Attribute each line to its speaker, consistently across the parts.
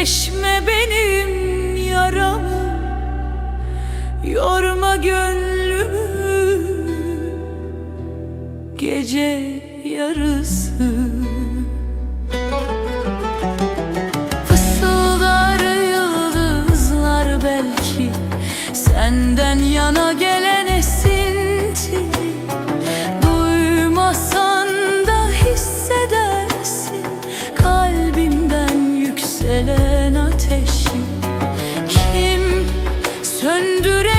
Speaker 1: Deşme benim yaramı Yorma gönlümü. Gece yarısı. Fısıldar yıldızlar belki Senden yana yükselen ateşi Kim söndürebilir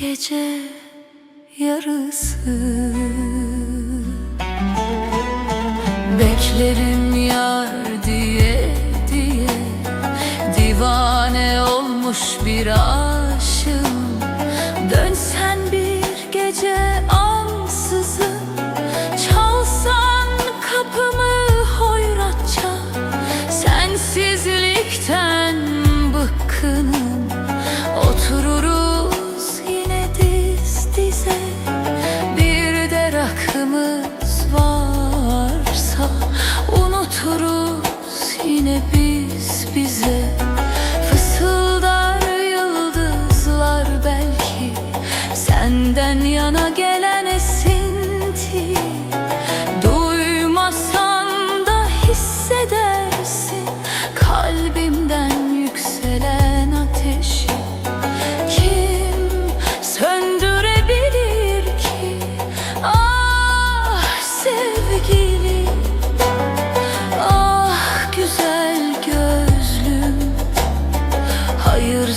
Speaker 1: Gece yarısı. Beklerim yar diye diye Divane olmuş bir aşığım. Dönsen bir gece ansızın Çalsan kapımı hoyratça. Sensizlikten biz bize. Fısıldar yıldızlar belki Senden yana gelen esinti. Duymasan da hissedersin Kalbimden yükselen ateşi. Kim söndürebilir ki? Ah sevgili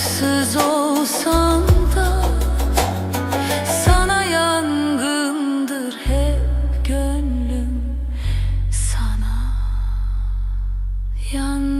Speaker 1: Güçsüz olsam Sana yangındır hep gönlüm. Sana yangındır